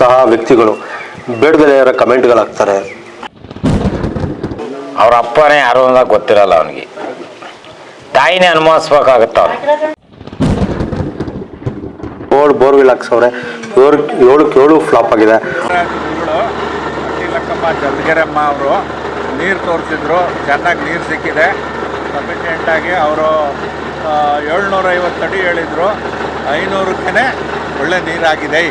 ಇಂತಹ ವ್ಯಕ್ತಿಗಳು ಬೇಡದಲ್ಲೇ ಯಾರ ಕಮೆಂಟ್ಗಳಾಗ್ತಾರೆ. ಅವ್ರ ಅಪ್ಪನೇ ಯಾರು ಅಂತ ಗೊತ್ತಿರಲ್ಲ ಅವನಿಗೆ. ತಾಯಿನೇ ಅನುಮಾನಿಸ್ಬೇಕಾಗತ್ತ ಅವನು. ಏಳು ಬೋರ್ವಿಲ್ ಹಾಕ್ಸವ್ರೆ ಏಳು ಏಳಕ್ಕೆ ಏಳು ಫ್ಲಾಪ್ ಆಗಿದೆ. ಲಕ್ಕಮ್ಮ ಜಲ್ಗೆರಮ್ಮ ಅವರು ನೀರು ತೋರಿಸಿದ್ರು ಚೆನ್ನಾಗಿ ನೀರು ಸಿಕ್ಕಿದೆ. ಸಫಿಷಿಯೆಂಟಾಗಿ ಅವರು ಏಳ್ನೂರೈವತ್ತು ಅಡಿ ಹೇಳಿದರು. ಐನೂರಕ್ಕೇ ಒಳ್ಳೆ ನೀರಾಗಿದೆ.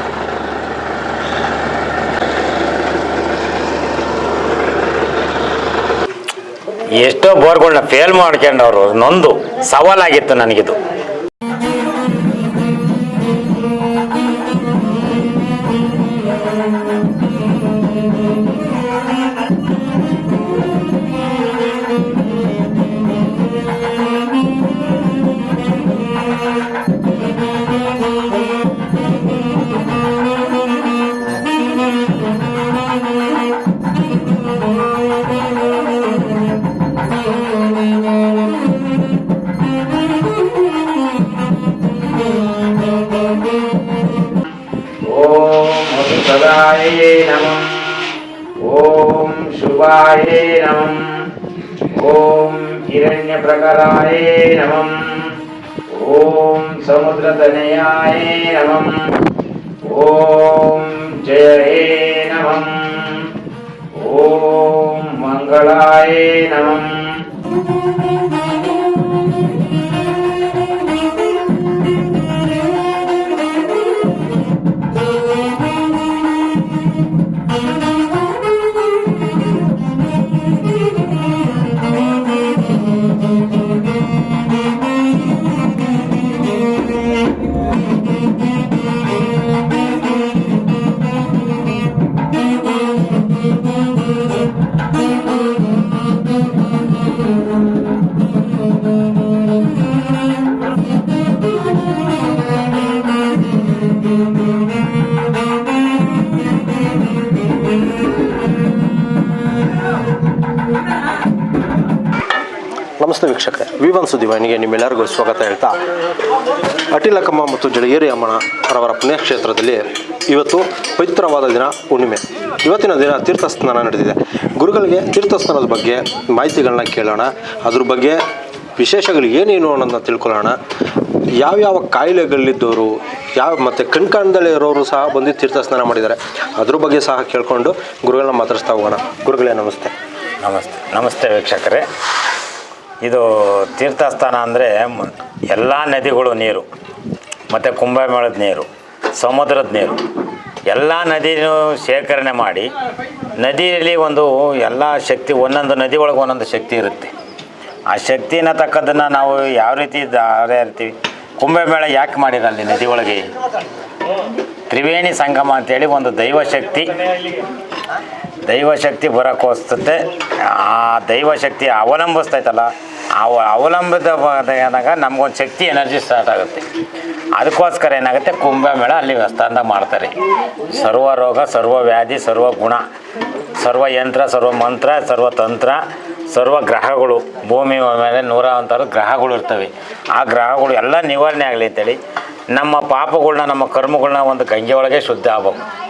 ಎಷ್ಟೋ ಬೋರ್ಗಳನ್ನ ಫೇಲ್ ಮಾಡ್ಕೊಂಡವ್ರು ನೊಂದು ಸವಾಲಾಗಿತ್ತು ನನಗಿದು. ये ॐ हिरण्यप्रकराय नमम् ॐ समुद्रतनयाय नमम् ॐ जयम् ॐ मङ्गलाय नमम् ವಿ ಒನ್ ನಿಮ್ಮೆಲ್ಲರಿಗೂ ಸ್ವಾಗತ ಹೇಳ್ತಾ ಅಟಿಲಕಮ್ಮ ಮತ್ತು ಜಳಗೇರಿ ಅಮ್ಮನ ಅವರ ಪುಣ್ಯಕ್ಷೇತ್ರದಲ್ಲಿ ಇವತ್ತು ಪವಿತ್ರವಾದ ದಿನ ಹುಣ್ಣಿಮೆ. ಇವತ್ತಿನ ದಿನ ತೀರ್ಥ ಸ್ನಾನ ನಡೆದಿದೆ. ಗುರುಗಳಿಗೆ ತೀರ್ಥ ಸ್ನಾನದ ಬಗ್ಗೆ ಮಾಹಿತಿಗಳನ್ನ ಕೇಳೋಣ. ಅದ್ರ ಬಗ್ಗೆ ವಿಶೇಷಗಳು ಏನೇನು ಅನ್ನೋದನ್ನ ತಿಳ್ಕೊಳ್ಳೋಣ. ಯಾವ್ಯಾವ ಕಾಯಿಲೆಗಳಿದ್ದವರು, ಯಾವ ಮತ್ತು ಕಣ್ಕಾಣದಲ್ಲಿ ಇರೋರು ಸಹ ಬಂದು ತೀರ್ಥ ಸ್ನಾನ ಮಾಡಿದ್ದಾರೆ. ಅದ್ರ ಬಗ್ಗೆ ಸಹ ಕೇಳಿಕೊಂಡು ಗುರುಗಳನ್ನ ಮಾತಾಡಿಸ್ತಾ ಹೋಗೋಣ. ಗುರುಗಳೇ, ನಮಸ್ತೆ. ನಮಸ್ತೆ. ನಮಸ್ತೆ ವೀಕ್ಷಕರೇ. ಇದು ತೀರ್ಥಸ್ಥಾನ ಅಂದರೆ ಎಲ್ಲ ನದಿಗಳು ನೀರು, ಮತ್ತು ಕುಂಭಮೇಳದ ನೀರು, ಸಮುದ್ರದ ನೀರು. ಎಲ್ಲ ನದಿನೂ ಶೇಖರಣೆ ಮಾಡಿ ನದಿಯಲ್ಲಿ ಒಂದು ಎಲ್ಲ ಶಕ್ತಿ, ಒಂದೊಂದು ನದಿ ಒಳಗೆ ಒಂದೊಂದು ಶಕ್ತಿ ಇರುತ್ತೆ. ಆ ಶಕ್ತಿನ ತಕ್ಕದನ್ನು ನಾವು ಯಾವ ರೀತಿ ದಾರೆ ಇರ್ತೀವಿ? ಕುಂಭಮೇಳ ಯಾಕೆ ಮಾಡಿರಲ್ಲಿ ನದಿ ಒಳಗೆ? ತ್ರಿವೇಣಿ ಸಂಗಮ ಅಂತೇಳಿ ಒಂದು ದೈವಶಕ್ತಿ ದೈವಶಕ್ತಿ ಬರೋಕ್ಕೋಸ್ತತೆ ಆ ದೈವಶಕ್ತಿ ಅವಲಂಬಿಸ್ತೈತಲ್ಲ ಆ ಅವಲಂಬಿತವಾದಾಗ ನಮ್ಗೊಂದು ಶಕ್ತಿ, ಎನರ್ಜಿ ಸ್ಟಾರ್ಟ್ ಆಗುತ್ತೆ. ಅದಕ್ಕೋಸ್ಕರ ಏನಾಗುತ್ತೆ? ಕುಂಭಮೇಳ ಅಲ್ಲಿ ವ್ಯಸ್ತಾಂತ ಮಾಡ್ತಾರೆ. ಸರ್ವ ರೋಗ, ಸರ್ವ ವ್ಯಾಧಿ, ಸರ್ವ ಗುಣ, ಸರ್ವ ಯಂತ್ರ, ಸರ್ವ ಮಂತ್ರ, ಸರ್ವ ತಂತ್ರ, ಸರ್ವ ಗ್ರಹಗಳು. ಭೂಮಿ ಮೇಲೆ ನೂರ ಒಂಥರ ಗ್ರಹಗಳು ಇರ್ತವೆ. ಆ ಗ್ರಹಗಳು ಎಲ್ಲ ನಿವಾರಣೆ ಆಗಲಿ ಅಂತೇಳಿ ನಮ್ಮ ಪಾಪಗಳನ್ನ ನಮ್ಮ ಕರ್ಮಗಳನ್ನ ಒಂದು ಗಂಗೆ ಒಳಗೆ ಶುದ್ಧ ಆಗ್ಬೇಕು.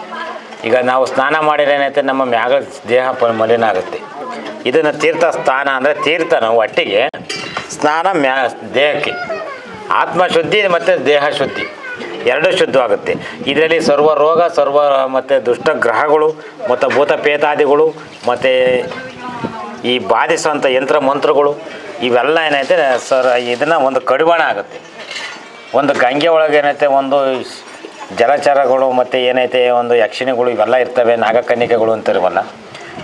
ಈಗ ನಾವು ಸ್ನಾನ ಮಾಡಿದ್ರೆ ಏನೈತೆ ನಮ್ಮ ಮ್ಯಾಗ ದೇಹ ಮಲಿನ ಆಗುತ್ತೆ. ಇದನ್ನು ತೀರ್ಥ ಸ್ಥಾನ ಅಂದರೆ ತೀರ್ಥ ನಾವು ಒಟ್ಟಿಗೆ ಸ್ನಾನ ಮ್ಯಾ ದೇಹಕ್ಕೆ. ಆತ್ಮ ಶುದ್ಧಿ ಮತ್ತು ದೇಹ ಶುದ್ಧಿ. ಎರಡೂ ಶುದ್ಧವಾಗುತ್ತೆ. ಇದರಲ್ಲಿ ಸರ್ವ ರೋಗ, ಸರ್ವ ಮತ್ತು ದುಷ್ಟ ಗ್ರಹಗಳು, ಮತ್ತು ಭೂತ ಪೇತಾದಿಗಳು ಮತ್ತು ಈ ಬಾಧಿಸುವಂಥ ಯಂತ್ರ ಮಂತ್ರಗಳು, ಇವೆಲ್ಲ ಏನೈತೆ, ಸರ್, ಇದನ್ನು ಒಂದು ಕಡಿವಾಣ ಆಗುತ್ತೆ. ಒಂದು ಗಂಗೆ ಒಳಗೆ ಏನೈತೆ, ಒಂದು ಜಲಚರಗಳು ಮತ್ತು ಏನೈತೆ, ಒಂದು ಯಕ್ಷಿಣಿಗಳು ಇವೆಲ್ಲ ಇರ್ತವೆ, ನಾಗಕನ್ನಿಕೆಗಳು ಅಂತಿರುವಲ್ಲ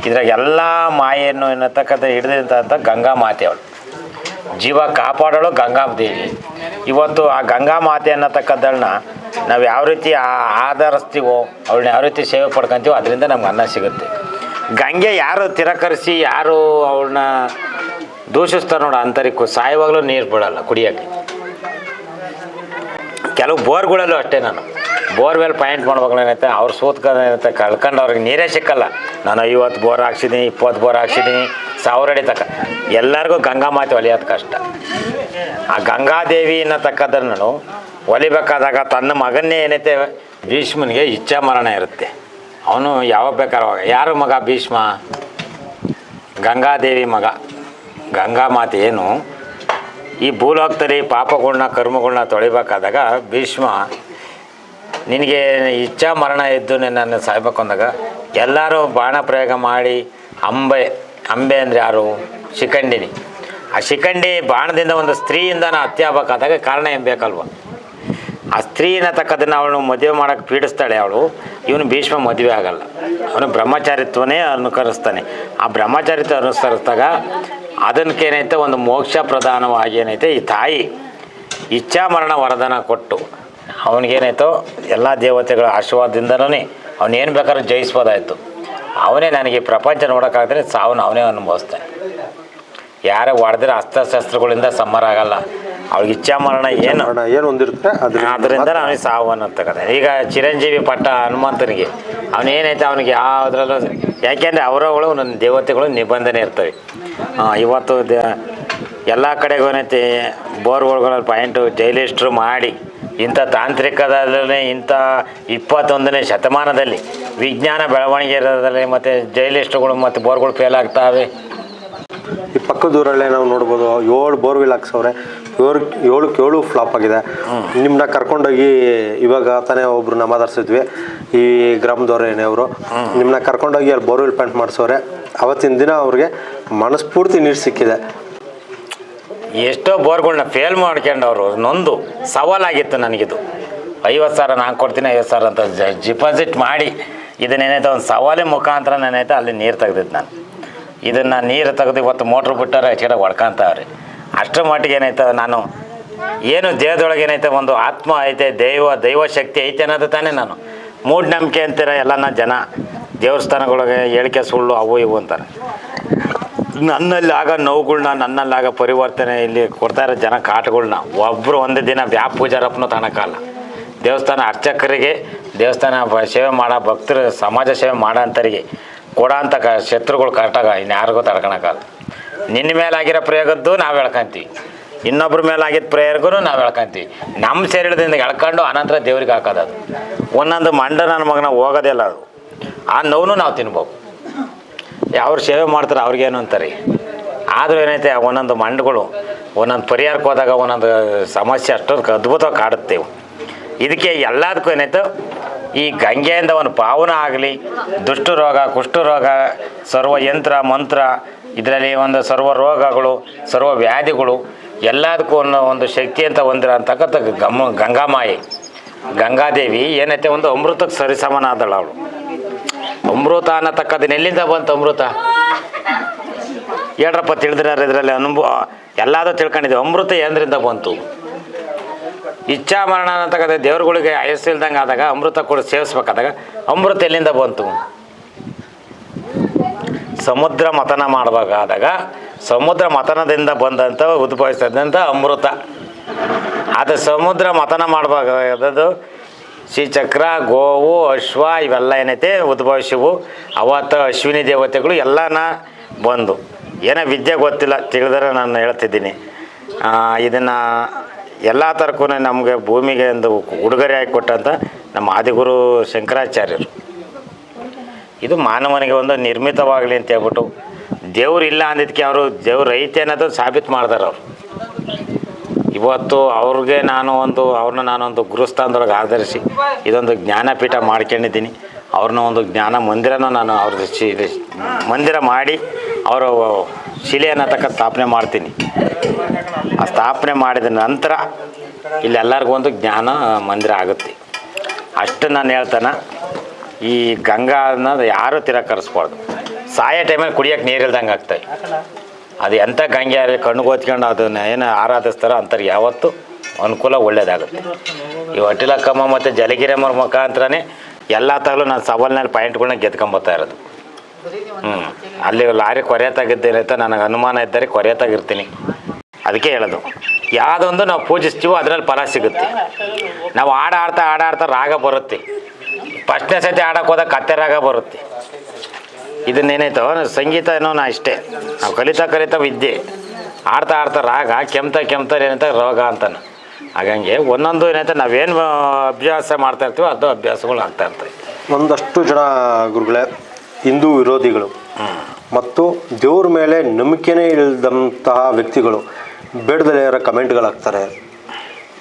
ಇದ್ರಾಗ ಎಲ್ಲ ಮಾಯನ್ನು ಎನ್ನತಕ್ಕಂಥ ಹಿಡಿದಂಥ ಗಂಗಾ ಮಾತೆ ಅವಳು. ಜೀವ ಕಾಪಾಡೋಳು ಗಂಗಾ ದೇವಿ. ಇವತ್ತು ಆ ಗಂಗಾ ಮಾತೆ ಅನ್ನತಕ್ಕದ್ದಳನ್ನ ನಾವು ಯಾವ ರೀತಿ ಆಧರಿಸ್ತೀವೋ ಅವಳನ್ನ ಯಾವ ರೀತಿ ಸೇವೆ ಪಡ್ಕೊತೀವೋ ಅದರಿಂದ ನಮ್ಗೆ ಅನ್ನ ಸಿಗುತ್ತೆ. ಗಂಗೆ ಯಾರು ತಿರಕರಿಸಿ, ಯಾರು ಅವಳನ್ನ ದೂಷಿಸ್ತಾರೆ ನೋಡು, ಅಂತರಿಕ್ಕೂ ಸಾಯುವಾಗಲೂ ನೀರು ಬಿಡೋಲ್ಲ ಕುಡಿಯೋಕ್ಕೆ. ಕೆಲವು ಬೋರ್ಗಳಲ್ಲೂ ಅಷ್ಟೇ ನಾನು. ಬೋರ್ವೆಲ್ ಪಾಯಿಂಟ್ ಮಾಡ್ಬೇಕು ಏನೈತೆ ಅವ್ರು ಸೋತ್ಕೊಂಡೈತೆ ಕಳ್ಕೊಂಡು ಅವ್ರಿಗೆ ನೀರೇ ಸಿಕ್ಕಲ್ಲ. ನಾನು ಐವತ್ತು ಬೋರ್ ಹಾಕ್ಸಿದ್ದೀನಿ ಇಪ್ಪತ್ತು ಬೋರ್ ಹಾಕ್ಸಿದ್ದೀನಿ ಸಾವಿರ ಅಡಿ ತಕ್ಕ ಎಲ್ಲರಿಗೂ ಗಂಗಾ ಮಾತೆ ಒಲಿಯೋದು ಕಷ್ಟ. ಆ ಗಂಗಾದೇವಿ ಅನ್ನತಕ್ಕದ್ದನ್ನು ಒಲಿಬೇಕಾದಾಗ ತನ್ನ ಮಗನ್ನೇ ಏನೈತೆ, ಭೀಷ್ಮನಿಗೆ ಇಚ್ಛಾ ಮರಣ ಇರುತ್ತೆ. ಅವನು ಯಾವಾಗ ಬೇಕಾರು ಯಾರು ಮಗ ಭೀಷ್ಮ? ಗಂಗಾದೇವಿ ಮಗ. ಗಂಗಾ ಮಾತೆ ಏನು? ಈ ಭೂಲೋಕದಲ್ಲಿ ಪಾಪಗಳನ್ನ ಕರ್ಮಗಳನ್ನ ತೊಳಿಬೇಕಾದಾಗ ಭೀಷ್ಮ ನಿನಗೆ ಇಚ್ಛಾ ಮರಣ ಇದ್ದು ನನ್ನನ್ನು ಸಾಯ್ಬೇಕು ಅಂದಾಗ ಎಲ್ಲರೂ ಬಾಣ ಪ್ರಯೋಗ ಮಾಡಿ ಅಂಬೆ ಅಂಬೆ ಅಂದರೆ ಯಾರು? ಶಿಖಂಡಿನಿ. ಆ ಶಿಖಂಡಿ ಬಾಣದಿಂದ ಒಂದು ಸ್ತ್ರೀಯಿಂದ ಹತ್ಯೆ ಕಾರಣ ಏನು ಬೇಕಲ್ವ? ಆ ಸ್ತ್ರೀನ ತಕ್ಕದನ್ನು ಅವಳು ಮದುವೆ ಮಾಡೋಕ್ಕೆ ಪೀಡಿಸ್ತಾಳೆ ಅವಳು. ಇವನು ಭೀಷ್ಮ ಮದುವೆ ಆಗಲ್ಲ. ಅವನು ಬ್ರಹ್ಮಚಾರಿತ್ವನೇ ಅನುಕರಿಸ್ತಾನೆ. ಆ ಬ್ರಹ್ಮಚಾರಿತ್ವ ಅನುಸರಿಸಿದಾಗ ಅದಕ್ಕೇನೈತೆ ಒಂದು ಮೋಕ್ಷ ಪ್ರಧಾನವಾಗಿ ಏನೈತೆ? ಈ ತಾಯಿ ಇಚ್ಛಾ ಮರಣ ವರದಾನ ಕೊಟ್ಟು ಅವನಿಗೇನಾಯ್ತು ಎಲ್ಲ ದೇವತೆಗಳ ಆಶೀರ್ವಾದದಿಂದನೇ ಅವನೇನು ಬೇಕಾದ್ರೂ ಜಯಿಸ್ಬೋದಾಯಿತು. ಅವನೇ ನನಗೆ ಪ್ರಪಂಚ ನೋಡೋಕ್ಕಾಗದ್ರೆ ಸಾವನ್ನ ಅವನೇ ಅನುಭವಿಸ್ತಾನೆ. ಯಾರೇ ಹೊಡೆದ್ರೆ ಅಸ್ತ್ರಶಸ್ತ್ರಗಳಿಂದ ಸಮ್ಮರ ಆಗಲ್ಲ. ಅವ್ಳಿಗೆ ಇಚ್ಛಾ ಮರಣ ಏನು? ಏನು ಹೊಂದಿರುತ್ತೆ ಅದರಿಂದ ಅವನಿಗೆ ಸಾವು ಅನ್ನತಕ್ಕಂಥ ಈಗ ಚಿರಂಜೀವಿ ಪಟ್ಟ ಹನುಮಂತನಿಗೆ ಅವನೇನೈತೆ ಅವನಿಗೆ ಯಾವುದ್ರಲ್ಲೂ ಯಾಕೆಂದರೆ ಅವರವಳು ನನ್ನ ದೇವತೆಗಳು ನಿಬಂಧನೆ ಇರ್ತವೆ. ಇವತ್ತು ದ ಎಲ್ಲ ಕಡೆಗೂ ಏನೈತಿ ಬೋರ್ವೆಲ್ಗಳಲ್ಲಿ ಪಾಯಿಂಟು ಜೈಲಿಸ್ಟ್ರು ಮಾಡಿ ಇಂಥ ತಾಂತ್ರಿಕದಲ್ಲಿ ಇಂಥ ಇಪ್ಪತ್ತೊಂದನೇ ಶತಮಾನದಲ್ಲಿ ವಿಜ್ಞಾನ ಬೆಳವಣಿಗೆ ಇರೋದ್ರಲ್ಲಿ ಮತ್ತು ಜೈಲಿಸ್ಟ್ಗಳು ಮತ್ತು ಬೋರ್ಗಳು ಫೇಲ್ ಆಗ್ತಾವೆ. ಈ ಪಕ್ಕದ ಊರಲ್ಲೇ ನಾವು ನೋಡ್ಬೋದು ಏಳು ಬೋರ್ವೆಲ್ ಹಾಕ್ಸವ್ರೆ. ಏಳು ಏಳಕ್ಕೆ ಏಳು ಫ್ಲಾಪ್ ಆಗಿದೆ. ನಿಮ್ಮನ್ನ ಕರ್ಕೊಂಡೋಗಿ ಇವಾಗ ತಾನೇ ಒಬ್ರು ಮಾತಾಡ್ಸಿದ್ವಿ ಈ ಗ್ರಾಮದವ್ರೇನೆ ಅವರು. ನಿಮ್ಮನ್ನ ಕರ್ಕೊಂಡೋಗಿ ಅಲ್ಲಿ ಬೋರ್ವಿಲ್ ಪ್ಯಾಂಟ್ ಮಾಡಿಸೋರೆ ಅವತ್ತಿನ ದಿನ ಅವ್ರಿಗೆ ಮನಸ್ಫೂರ್ತಿ ನೀರು ಸಿಕ್ಕಿದೆ. ಎಷ್ಟೋ ಬೋರ್ಗಳನ್ನ ಫೇಲ್ ಮಾಡ್ಕೊಂಡವ್ರು, ನೊಂದು ಸವಾಲಾಗಿತ್ತು ನನಗಿದು. ಐವತ್ತು ಸಾವಿರ ನಾನು ಕೊಡ್ತೀನಿ, ಐವತ್ತು ಸಾವಿರ ಅಂತ ಡಿಪಾಸಿಟ್ ಮಾಡಿ ಇದನ್ನೇನೈತೆ ಒಂದು ಸವಾಲೆ ಮುಖಾಂತರ ನಾನೈತೆ ಅಲ್ಲಿ ನೀರು ತೆಗ್ದಿದ್ದು ನಾನು. ಇದನ್ನು ನೀರು ತೆಗೆದು ಇವತ್ತು ಮೋಟ್ರ್ ಬಿಟ್ಟಾರೆ ಹೆಚ್ಚಿಗೆ ಹೊಡ್ಕೊಂತಾವ್ರಿ. ಅಷ್ಟರ ಮಟ್ಟಿಗೆ ಏನೈತೆ ನಾನು ಏನು ದೇಹದೊಳಗೆ ಏನೈತೆ ಒಂದು ಆತ್ಮ ಐತೆ, ದೈವ ದೈವ ಶಕ್ತಿ ಐತೆ ಅನ್ನೋದು ತಾನೇ ನಾನು. ಮೂಢನಂಬಿಕೆ ಅಂತೀರ ಎಲ್ಲನ ಜನ ದೇವಸ್ಥಾನಗಳಿಗೆ ಹೇಳಿಕೆ ಸುಳ್ಳು, ಅವು ಇವು ಅಂತಾರೆ. ನನ್ನಲ್ಲಿ ಆಗ ನೋವುಗಳ್ನ ನನ್ನಲ್ಲಿ ಪರಿವರ್ತನೆ ಇಲ್ಲಿ ಕೊಡ್ತಾ ಇರೋ ಜನ ಕಾಟಗಳನ್ನ ಒಬ್ಬರು ಒಂದು ದಿನ ವ್ಯಾಪ ಪೂಜಾರಪ್ಪನೂ ತಗೊಳಕ್ಕಲ್ಲ ದೇವಸ್ಥಾನ ಅರ್ಚಕರಿಗೆ, ದೇವಸ್ಥಾನ ಸೇವೆ ಮಾಡೋ, ಭಕ್ತರು ಸಮಾಜ ಸೇವೆ ಮಾಡೋ ಅಂತರಿಗೆ ಕೊಡೋ ಅಂತ ಕ ಶತ್ರುಗಳು ಕರೆಕ್ಟಾಗ ಇನ್ಯಾರಿಗೂ ತಡ್ಕೊಳಕ್ಕಲ್ಲ ನಿನ್ನ ಮೇಲಾಗಿರೋ ಪ್ರಯೋಗದ್ದು ನಾವು ಹೇಳ್ಕೊಂತೀವಿ ಇನ್ನೊಬ್ರ ಮೇಲಾಗಿದ್ದ ಪ್ರೇಯರ್ಗೂ ನಾವು ಹೇಳ್ಕೊಂತೀವಿ ನಮ್ಮ ಶರೀರದಿಂದ ಎಳ್ಕೊಂಡು ಅನಂತರ ದೇವ್ರಿಗೆ ಹಾಕೋದು ಅದು ಒಂದೊಂದು ಮಂಡ ನನ್ನ ಮಗನ ಹೋಗೋದೇ ಇಲ್ಲ ಅದು. ಆ ನೋವು ನಾವು ತಿನ್ಬೇಕು. ಅವ್ರು ಸೇವೆ ಮಾಡ್ತಾರೆ, ಅವ್ರಿಗೇನು ಅಂತಾರೆ. ಆದರೂ ಏನೈತೆ, ಒಂದೊಂದು ಮಂಡಗಳು, ಒಂದೊಂದು ಪರಿಹಾರಕ್ಕೆ ಹೋದಾಗ ಒಂದೊಂದು ಸಮಸ್ಯೆ ಅಷ್ಟೊಂದು ಅದ್ಭುತವಾಗಿ ಕಾಡುತ್ತೆ ಇದಕ್ಕೆ ಎಲ್ಲದಕ್ಕೂ ಏನಾಯ್ತು ಈ ಗಂಗೆಯಿಂದ ಒಂದು ಪಾವನ ಆಗಲಿ, ದುಷ್ಟು ರೋಗ, ಕುಷ್ಠ ರೋಗ, ಸರ್ವ ಯಂತ್ರ, ಮಂತ್ರ, ಇದರಲ್ಲಿ ಒಂದು ಸರ್ವ ರೋಗಗಳು, ಸರ್ವ ವ್ಯಾಧಿಗಳು, ಎಲ್ಲದಕ್ಕೂ ಒಂದು ಒಂದು ಶಕ್ತಿ ಅಂತ ಹೊಂದಿರೋ ಅಂತಕ್ಕಂಥ ಗಮ್ಮ ಗಂಗಾಮಾಯಿ. ಗಂಗಾದೇವಿ ಏನೈತೆ, ಒಂದು ಅಮೃತಕ್ಕೆ ಸರಿಸಮಾನ ಆದಳು ಅವಳು. ಅಮೃತ ಅನ್ನತಕ್ಕದ್ದು ಎಲ್ಲಿಂದ ಬಂತು ಅಮೃತ? ಹೇಳ್ರಪ್ಪ ತಿಳಿದ್ರೆ ಇದರಲ್ಲಿ. ಅನುಭವ, ಎಲ್ಲಾದರೂ ತಿಳ್ಕೊಂಡಿದ್ದೀವಿ. ಅಮೃತ ಎಂದ್ರಿಂದ ಬಂತು? ಇಚ್ಛಾ ಮರಣ ಅನ್ನತಕ್ಕಂಥ ದೇವ್ರುಗಳಿಗೆ ಆಯಸ್ಸು ಇಲ್ದಂಗೆ ಆದಾಗ ಅಮೃತ ಕೂಡ ಸೇವಿಸ್ಬೇಕಾದಾಗ ಅಮೃತ ಎಲ್ಲಿಂದ ಬಂತು? ಸಮುದ್ರ ಮತನ ಆದಾಗ ಸಮುದ್ರ ಮತನದಿಂದ ಬಂದಂಥ ಉದ್ಭವಿಸಿದಂಥ ಅಮೃತ. ಅದು ಸಮುದ್ರ ಮತನ ಮಾಡಬೇಕಾದದ್ದು ಶ್ರೀಚಕ್ರ, ಗೋವು, ಅಶ್ವ ಇವೆಲ್ಲ ಏನೈತೆ? ಉದ್ಭವಿಸಿವು ಅವತ್ತು ಅಶ್ವಿನಿ ದೇವತೆಗಳು ಎಲ್ಲನ ಬಂದು. ಏನೋ ವಿದ್ಯೆ ಗೊತ್ತಿಲ್ಲ, ತಿಳಿದ್ರೆ ನಾನು ಹೇಳ್ತಿದ್ದೀನಿ. ಇದನ್ನು ಎಲ್ಲ ಥರಕ್ಕೂ ನಮಗೆ ಭೂಮಿಗೆ ಒಂದು ಉಡುಗೊರೆಯಾಗಿ ಕೊಟ್ಟಂಥ ನಮ್ಮ ಆದಿಗುರು ಶಂಕರಾಚಾರ್ಯರು. ಇದು ಮಾನವನಿಗೆ ಒಂದು ನಿರ್ಮಿತವಾಗಲಿ ಅಂತ ಹೇಳ್ಬಿಟ್ಟು, ದೇವ್ರು ಇಲ್ಲ ಅಂದಿದ್ದಕ್ಕೆ ಅವರು ದೇವ್ರು ಐತೆ ಅನ್ನೋದು ಸಾಬೀತು ಮಾಡ್ತಾರೆ ಅವರು. ಇವತ್ತು ಅವ್ರಿಗೆ ನಾನು ಒಂದು ಅವ್ರನ್ನ ನಾನೊಂದು ಗುರುಸ್ಥಾನದೊಳಗೆ ಆಧರಿಸಿ ಇದೊಂದು ಜ್ಞಾನಪೀಠ ಮಾಡ್ಕೊಂಡಿದ್ದೀನಿ. ಅವ್ರನ್ನ ಒಂದು ಜ್ಞಾನ ಮಂದಿರನ ನಾನು ಅವ್ರದ್ದು ಶಿ ಮಂದಿರ ಮಾಡಿ ಅವರ ಶಿಲೆಯನ್ನು ತಕ್ಕ ಸ್ಥಾಪನೆ ಮಾಡ್ತೀನಿ. ಆ ಸ್ಥಾಪನೆ ಮಾಡಿದ ನಂತರ ಇಲ್ಲೆಲ್ಲರಿಗೂ ಒಂದು ಜ್ಞಾನ ಮಂದಿರ ಆಗುತ್ತೆ. ಅಷ್ಟು ನಾನು ಹೇಳ್ತಾನೆ, ಈ ಗಂಗಾ ಅನ್ನೋದು ಯಾರೂ ತಿರಕರಿಸ್ಬಾರ್ದು ಸಾಯೋ ಟೈಮಲ್ಲಿ ಕುಡಿಯೋಕೆ ನೀರಿಲ್ದಂಗೆ ಆಗ್ತವೆ ಅದು ಎಂಥ ಗಂಗೆ ಯಾರು ಕಣ್ಣಿಗೆ ಓದ್ಕೊಂಡು ಅದನ್ನ ಏನು ಆರಾಧಿಸ್ತಾರೋ ಅಂಥವ್ರಿಗೆ ಯಾವತ್ತೂ ಅನುಕೂಲ ಒಳ್ಳೇದಾಗುತ್ತೆ. ಈ ಹೊಟ್ಟಿಲಕ್ಕಮ್ಮ ಮತ್ತು ಜಲಗಿರಮ್ಮರ ಮುಖಾಂತರನೇ ಎಲ್ಲ ತಗಲು ನಾನು ಸವಾಲ್ನಲ್ಲಿ ಪಾಯಿಂಟ್ಗಳನ್ನ ಗೆದ್ಕೊಂಬತ್ತಾ ಇರೋದು. ಹ್ಞೂ ಅಲ್ಲಿ ಲಾರಿ ಕೊರೆಯತ್ತಾಗಿದ್ದೇನೈತೆ ನನಗೆ ಅನುಮಾನ ಇದ್ದರೆ ಕೊರೆಯತಾಗಿರ್ತೀನಿ ಅದಕ್ಕೆ ಹೇಳೋದು, ಯಾವುದೊಂದು ನಾವು ಪೂಜಿಸ್ತೀವೋ ಅದರಲ್ಲಿ ಫಲ ಸಿಗುತ್ತೆ. ನಾವು ಹಾಡು ಆಡ್ತಾ ಹಾಡ ಆಡ್ತಾ ರಾಗ ಬರುತ್ತೆ. ಫಸ್ಟ್ನೇ ಸತಿ ಆಡೋಕೆ ಹೋದಾಗ ಕತ್ತೆ ರಾಗ ಬರುತ್ತೆ. ಇದನ್ನೇನೈತೋ, ಸಂಗೀತ ಏನೋ ನಾ ಇಷ್ಟೇ. ನಾವು ಕಲಿತಾ ಕಲಿತಾ ವಿದ್ಯೆ. ಆಡ್ತಾ ಆಡ್ತಾ ರಾಗ, ಕೆಮ್ತಾ ಕೆಮ್ತಾ ಏನಂತ, ರೋಗ ಅಂತಾನೆ. ಹಾಗಂಗೆ ಒಂದೊಂದು ಏನೈತೆ, ನಾವೇನು ಅಭ್ಯಾಸ ಮಾಡ್ತಾ ಇರ್ತೀವೋ ಅದು ಅಭ್ಯಾಸಗಳು ಆಗ್ತಾ ಇರ್ತವೆ. ಒಂದಷ್ಟು ಜನ ಗುರುಗಳೇ, ಹಿಂದೂ ವಿರೋಧಿಗಳು ಮತ್ತು ದೇವ್ರ ಮೇಲೆ ನಂಬಿಕೆನೇ ಇಲ್ಲದಂತಹ ವ್ಯಕ್ತಿಗಳು ಬೇಡದಲ್ಲೇ ಇರೋ ಕಮೆಂಟ್ಗಳಾಗ್ತಾರೆ.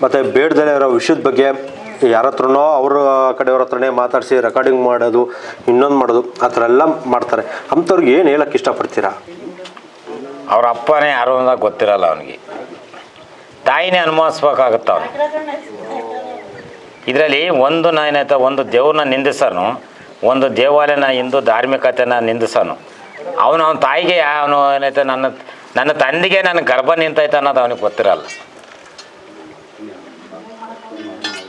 ಮತ್ತು ಬೇಡದಲ್ಲೇ ಇರೋ ವಿಷಯದ ಬಗ್ಗೆ ಯಾರ ಹತ್ರನೋ ಅವ್ರ ಕಡೆಯವ್ರ ಹತ್ರನೇ ಮಾತಾಡಿಸಿ ರೆಕಾರ್ಡಿಂಗ್ ಮಾಡೋದು, ಇನ್ನೊಂದು ಮಾಡೋದು, ಆ ಥರ ಎಲ್ಲ ಮಾಡ್ತಾರೆ. ಅಂಥವ್ರಿಗೆ ಏನು ಹೇಳಕ್ಕೆ ಇಷ್ಟಪಡ್ತೀರಾ? ಅವ್ರ ಅಪ್ಪನೇ ಯಾರು ಅಂತ ಗೊತ್ತಿರಲ್ಲ ಅವನಿಗೆ. ತಾಯಿನೇ ಅನುಭವಿಸ್ಬೇಕಾಗತ್ತ ಅವನು ಇದರಲ್ಲಿ ಒಂದು ನಾ ಏನಾಯ್ತು ಒಂದು ದೇವ್ರನ್ನ ನಿಂದಿಸೋನು, ಒಂದು ದೇವಾಲಯನ ಹಿಂದೂ ಧಾರ್ಮಿಕತೆನ ನಿಂದಿಸೋನು. ಅವನು ಅವನ ತಾಯಿಗೆ, ಅವನು ಏನೈತೆ ನನ್ನ ನನ್ನ ತಂದೆಗೆ ನನ್ನ ಗರ್ಭ ನಿಂತೈತೆ ಅನ್ನೋದು ಅವನಿಗೆ ಗೊತ್ತಿರಲ್ಲ.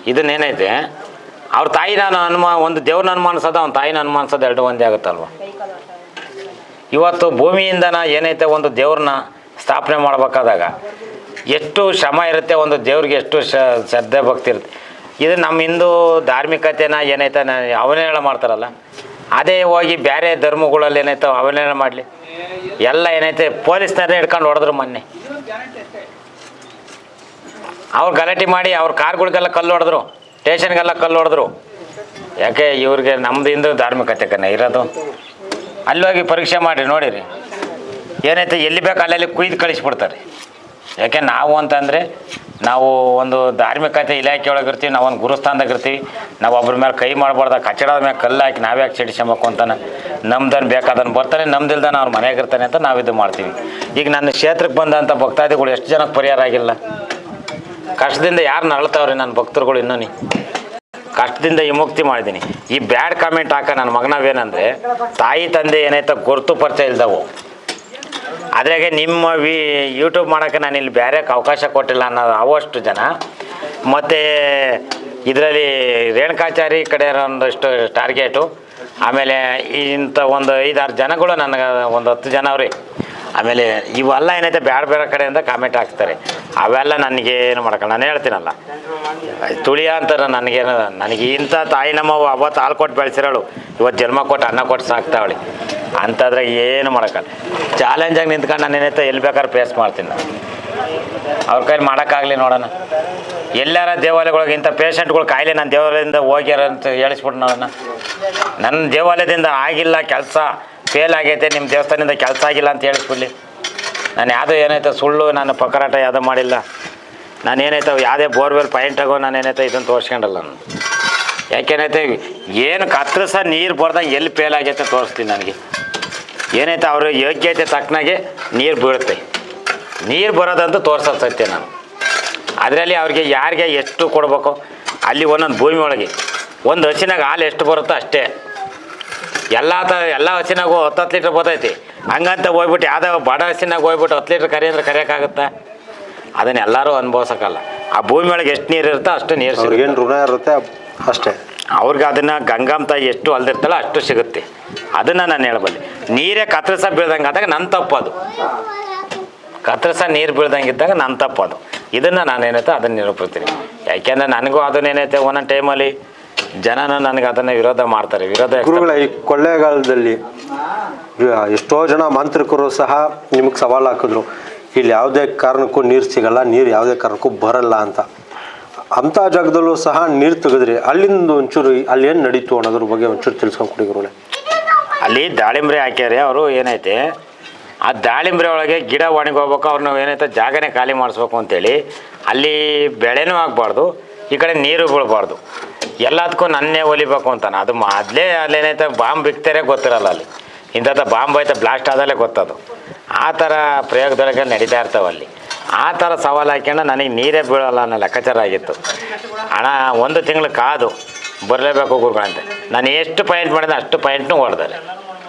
ಇದನ್ನೇನೈತೆ? ಅವ್ರ ತಾಯಿ ನಾನು ಅನುಮಾ, ಒಂದು ದೇವ್ರನ್ನ ಅನುಮಾನಿಸೋದು, ಅವ್ನ ತಾಯಿನ ಅನುಮಾನಿಸೋದು ಎರಡು ಒಂದೇ ಆಗುತ್ತಲ್ವ ಇವತ್ತು ಭೂಮಿಯಿಂದನ ಏನೈತೆ ಒಂದು ದೇವ್ರನ್ನ ಸ್ಥಾಪನೆ ಮಾಡಬೇಕಾದಾಗ, ಎಷ್ಟು ಶ್ರಮ ಇರುತ್ತೆ ಒಂದು ದೇವ್ರಿಗೆ, ಎಷ್ಟು ಶ್ರದ್ಧೆ, ಭಕ್ತಿ ಇರುತ್ತೆ. ಇದು ನಮ್ಮ ಹಿಂದೂ ಧಾರ್ಮಿಕತೆನ ಏನೈತೆ ಅವನೇಳ ಮಾಡ್ತಾರಲ್ಲ? ಅದೇ ಹೋಗಿ ಬೇರೆ ಧರ್ಮಗಳಲ್ಲಿ ಏನೈತೆ ಅವನೇಳ ಮಾಡಲಿ? ಎಲ್ಲ ಏನೈತೆ, ಪೊಲೀಸ್ನವ್ರನ್ನೇ ಹಿಡ್ಕೊಂಡು ಹೊಡೆದ್ರು ಮೊನ್ನೆ. ಅವ್ರು ಗಲಾಟೆ ಮಾಡಿ ಅವ್ರ ಕಾರ್ಗಳಿಗೆಲ್ಲ ಕಲ್ಲು ಹೊಡೆದ್ರು, ಸ್ಟೇಷನ್ಗೆಲ್ಲ ಕಲ್ಲು ಹೊಡೆದ್ರು. ಯಾಕೆ ಇವ್ರಿಗೆ ನಮ್ದು ಹಿಂದೂ ಧಾರ್ಮಿಕತೆ ಕನ್ನ ಇರೋದು? ಅಲ್ಲಿ ಹೋಗಿ ಪರೀಕ್ಷೆ ಮಾಡಿರಿ ನೋಡಿರಿ. ಏನೈತೆ ಎಲ್ಲಿ ಬೇಕು ಅಲ್ಲೆಲ್ಲಿ ಕುಯ್ದು ಕಳಿಸ್ಬಿಡ್ತಾರೆ. ಯಾಕೆ ನಾವು ಅಂತಂದರೆ, ನಾವು ಒಂದು ಧಾರ್ಮಿಕತೆ ಇಲಾಖೆ ಒಳಗಿರ್ತೀವಿ ನಾವು ಒಂದು ಗುರುಸ್ಥಾನದಾಗ ಇರ್ತೀವಿ, ನಾವು ಒಬ್ರ ಮೇಲೆ ಕೈ ಮಾಡಬಾರ್ದ ಕಚ್ಚಡದ ಮೇಲೆ ಕಲ್ಲು ಹಾಕಿ ನಾವೇ ಯಾಕೆ ಸಿಡಿಸ್ಕೊಂಬೇಕು ಅಂತಾನೆ? ನಮ್ದನ್ನು ಬೇಕಾದನ್ನು ಬರ್ತಾನೆ ನಮ್ದಿಲ್ದಾನೆ ಅವ್ರ ಮನೆಯಾಗ ಇರ್ತಾನೆ ಅಂತ ನಾವು ಇದು ಮಾಡ್ತೀವಿ. ಈಗ ನನ್ನ ಕ್ಷೇತ್ರಕ್ಕೆ ಬಂದಂಥ ಭಕ್ತಾದಿಗಳು ಎಷ್ಟು ಜನಕ್ಕೆ ಪರಿಹಾರ ಆಗಿಲ್ಲ? ಕಷ್ಟದಿಂದ ಯಾರು ನರಳ್ತಾವ್ರಿ ನನ್ನ ಭಕ್ತರುಗಳು ಇನ್ನೂ ನೀ? ಕಷ್ಟದಿಂದ ವಿಮುಕ್ತಿ ಮಾಡಿದ್ದೀನಿ ಈ ಬ್ಯಾಡ್ ಕಾಮೆಂಟ್ ಹಾಕ ನನ್ನ ಮಗನವೇನಂದರೆ ತಾಯಿ, ತಂದೆ ಏನೈತ ಗುರುತು ಪರಿಚಯ ಇಲ್ದವು. ಅದ್ರಾಗೆ ನಿಮ್ಮ ವಿ ಯೂಟ್ಯೂಬ್ ಮಾಡೋಕ್ಕೆ ನಾನು ಇಲ್ಲಿ ಬೇರೆಕ್ಕೆ ಅವಕಾಶ ಕೊಟ್ಟಿಲ್ಲ ಅನ್ನೋದು ಅವಷ್ಟು ಜನ. ಮತ್ತು ಇದರಲ್ಲಿ ರೇಣುಕಾಚಾರಿ ಕಡೆ ಒಂದಷ್ಟು ಟಾರ್ಗೆಟು ಆಮೇಲೆ ಇಂಥ ಒಂದು ಐದಾರು ಜನಗಳು ನನಗೆ, ಒಂದು ಹತ್ತು ಜನ ಅವ್ರಿ. ಆಮೇಲೆ ಇವೆಲ್ಲ ಏನೈತೆ ಬೇಡ ಬೇರೆ ಕಡೆಯಿಂದ ಕಾಮೆಂಟ್ ಹಾಕ್ತಾರೆ. ಅವೆಲ್ಲ ನನಗೆ ಏನು ನಾನು ಹೇಳ್ತೀನಲ್ಲ. ತುಳಿಯ ಅಂತಾರೆ ನನಗೇನು ನನಗೆ ಇಂಥ ತಾಯಿ ನಮ್ಮ ಅವತ್ತು ಹಾಲು ಕೊಟ್ಟು ಬೆಳೆಸಿರೋಳು. ಇವತ್ತು ಜನ್ಮ ಕೊಟ್ಟು ಅನ್ನ ಕೊಟ್ಟು ಸಾಕ್ತಾವಳಿ. ಅಂಥದ್ರಾಗ ಏನು ಮಾಡೋಕ್ಕಲ್ಲ. ಚಾಲೆಂಜಾಗಿ ನಿಂತ್ಕೊಂಡು ನಾನು ಏನೈತೆ ಎಲ್ಲಿ ಬೇಕಾದ್ರೆ ಫೇಸ್ ಮಾಡ್ತೀನಿ ನಾನು. ಅವ್ರ ಕೈಲಿ ಮಾಡೋಕ್ಕಾಗಲಿ ನೋಡೋಣ. ಎಲ್ಲಾರ ದೇವಾಲಯಗಳಿಗೆ ಇಂಥ ಪೇಷಂಟ್ಗಳು ಕಾಯಿಲೆ ನಾನು ದೇವಾಲಯದಿಂದ ಹೋಗ್ಯಾರ ಅಂತ ಹೇಳಿಸ್ಬಿಟ್ಟು ನೋಡೋಣ. ನನ್ನ ದೇವಾಲಯದಿಂದ ಆಗಿಲ್ಲ ಕೆಲಸ. ಫೇಲ್ ಆಗೈತೆ ನಿಮ್ಮ ದೇವಸ್ಥಾನದಿಂದ ಕೆಲಸ ಆಗಿಲ್ಲ ಅಂತ ಹೇಳಿಸ್ಬಿಡ್ಲಿ ನಾನು ಯಾವುದೋ ಏನೈತೆ ಸುಳ್ಳು, ನಾನು ಪಕರಾಟ ಯಾವುದೋ ಮಾಡಿಲ್ಲ. ನಾನು ಏನೈತೆ ಯಾವುದೇ ಬೋರ್ವೆಲ್ ಪಾಯಿಂಟಾಗೋ ನಾನು ಏನೈತೆ ಇದನ್ನು ತೋರಿಸ್ಕೊಂಡಲ್ಲ ನಾನು. ಯಾಕೆನೈತೆ ಏನು ಕತ್ತರಿಸ ನೀರು ಬರ್ದಂಗೆ ಎಲ್ಲಿ ಫೇಲ್ ಆಗೈತೆ ತೋರಿಸ್ತೀನಿ ನನಗೆ. ಏನೈತೆ ಅವರು ಯೋಗ್ಯತೆ ತಕ್ಕನಾಗೆ ನೀರು ಬೀಳುತ್ತೆ. ನೀರು ಬರೋದಂತೂ ತೋರ್ಸೋದು ಸತ್ಯ ನಾನು. ಅದರಲ್ಲಿ ಅವ್ರಿಗೆ ಯಾರಿಗೆ ಎಷ್ಟು ಕೊಡಬೇಕು? ಅಲ್ಲಿ ಒಂದೊಂದು ಭೂಮಿ ಒಳಗೆ. ಒಂದು ಹಸಿನಾಗ ಹಾಲು ಎಷ್ಟು ಬರುತ್ತೋ ಅಷ್ಟೇ. ಎಲ್ಲ ತ ಎಲ್ಲ ಹಸಿನಾಗೂ ಹತ್ತು ಹತ್ತು ಲೀಟ್ರ್ ಬರ್ತೈತಿ. ಹಂಗಂತ ಹೋಗ್ಬಿಟ್ಟು ಯಾವುದೋ ಬಡ ಹಸಿನಾಗ ಹೋಗ್ಬಿಟ್ಟು ಹತ್ತು ಲೀಟ್ರ್ ಕರಿ ಅಂದ್ರೆ ಕರೆಯೋಕ್ಕಾಗುತ್ತೆ? ಅದನ್ನ ಎಲ್ಲರೂ ಅನುಭವಿಸೋಕ್ಕಲ್ಲ. ಆ ಭೂಮಿ ಒಳಗೆ ಎಷ್ಟು ನೀರು ಇರುತ್ತೆ ಅಷ್ಟು ನೀರು ಸಿಗುತ್ತೆ. ಋಣ ಇರುತ್ತೆ ಅಷ್ಟೇ. ಅವ್ರಿಗೆ ಅದನ್ನು ಗಂಗಾಂತ ಎಷ್ಟು ಅಲ್ದಿರ್ತಾಳೋ ಅಷ್ಟು ಸಿಗುತ್ತೆ. ಅದನ್ನು ನಾನು ಹೇಳಬಲ್ಲೆ. ನೀರೇ ಕತ್ತರಿಸ ಬೀಳ್ದಂಗೆ ಆದಾಗ ನನ್ನ ತಪ್ಪು ಅದು. ಕತ್ತರಿಸ ನೀರು ಬೀಳ್ದಂಗೆ ಇದ್ದಾಗ ನನ್ನ ತಪ್ಪು ಅದು. ಇದನ್ನು ನಾನು ಏನೈತೆ ಅದನ್ನು ನಿರೂಪಿಸ್ತೀನಿ. ಯಾಕೆಂದರೆ ನನಗೂ ಅದನ್ನೇನೈತೆ ಒಂದೊಂದು ಟೈಮಲ್ಲಿ ಜನನೂ ನನಗೆ ಅದನ್ನ ವಿರೋಧ ಮಾಡ್ತಾರೆ ವಿರೋಧ ಗುರುಗಳ ಈ ಕೊಳ್ಳೇಗಾಲದಲ್ಲಿ ಎಷ್ಟೋ ಜನ ಮಾಂತ್ರಿಕರು ಸಹ ನಿಮಗೆ ಸವಾಲು ಹಾಕಿದ್ರು. ಇಲ್ಲಿ ಯಾವುದೇ ಕಾರಣಕ್ಕೂ ನೀರು ಸಿಗಲ್ಲ ನೀರು ಯಾವುದೇ ಕಾರಣಕ್ಕೂ ಬರಲ್ಲ ಅಂತ. ಅಂಥ ಜಾಗದಲ್ಲೂ ಸಹ ನೀರು ತೆಗೆದ್ರಿ ಅಲ್ಲಿಂದ ಒಂಚೂರು ಅಲ್ಲಿ ಏನು ನಡೀತು ಅನ್ನೋದ್ರ ಬಗ್ಗೆ ಒಂಚೂರು ತಿಳ್ಸ್ಕೊಂಡು ಕೊಡಿ ಗುರುಗಳೇ. ಅಲ್ಲಿ ದಾಳಿಂಬ್ರೆ ಹಾಕ್ಯಾರೆ ಅವರು ಏನೈತೆ ಆ ದಾಳಿಂಬ್ರೆ ಒಳಗೆ ಗಿಡ ಒಣಗೋಗ್ಬೇಕು ಅವ್ರನ್ನ ಏನೈತೆ ಜಾಗನೇ ಖಾಲಿ ಮಾಡಿಸ್ಬೇಕು ಅಂತೇಳಿ ಅಲ್ಲಿ ಬೆಳೆನೂ ಆಗಬಾರ್ದು ಈ ಕಡೆ ನೀರು ಬೀಳಬಾರ್ದು. ಎಲ್ಲದಕ್ಕೂ ನನ್ನೇ ಒಲಿಬೇಕು ಅಂತಾನೆ. ಅದು ಮೊದಲೇ ಅಲ್ಲೇನೈತೆ ಬಾಂಬ್ ಬಿಕ್ತಾರೆ ಗೊತ್ತಿರಲ್ಲ ಅಲ್ಲಿ. ಇಂಥದ್ದು ಬಾಂಬ್ ಐತೆ ಬ್ಲಾಸ್ಟ್ ಆದಲ್ಲೇ ಗೊತ್ತದು. ಆ ಥರ ಪ್ರಯೋಗದೊಳಗೆ ನಡೀತಾ ಇರ್ತಾವೆ ಅಲ್ಲಿ. ಆ ಥರ ಸವಾಲು ಹಾಕ್ಯಂಡು ನನಗೆ ನೀರೇ ಬೀಳಲ್ಲ ಅನ್ನೋ ಲೆಕ್ಕಾಚಾರ ಆಗಿತ್ತು. ಹಣ ಒಂದು ತಿಂಗಳು ಕಾದು ಬರಲೇಬೇಕು ಗುರುಗಳಂತೆ. ನಾನು ಎಷ್ಟು ಪಾಯಿಂಟ್ ಮಾಡಿದೆ ಅಷ್ಟು ಪಾಯಿಂಟ್ನೂ ಹೊಡೆದಾರೆ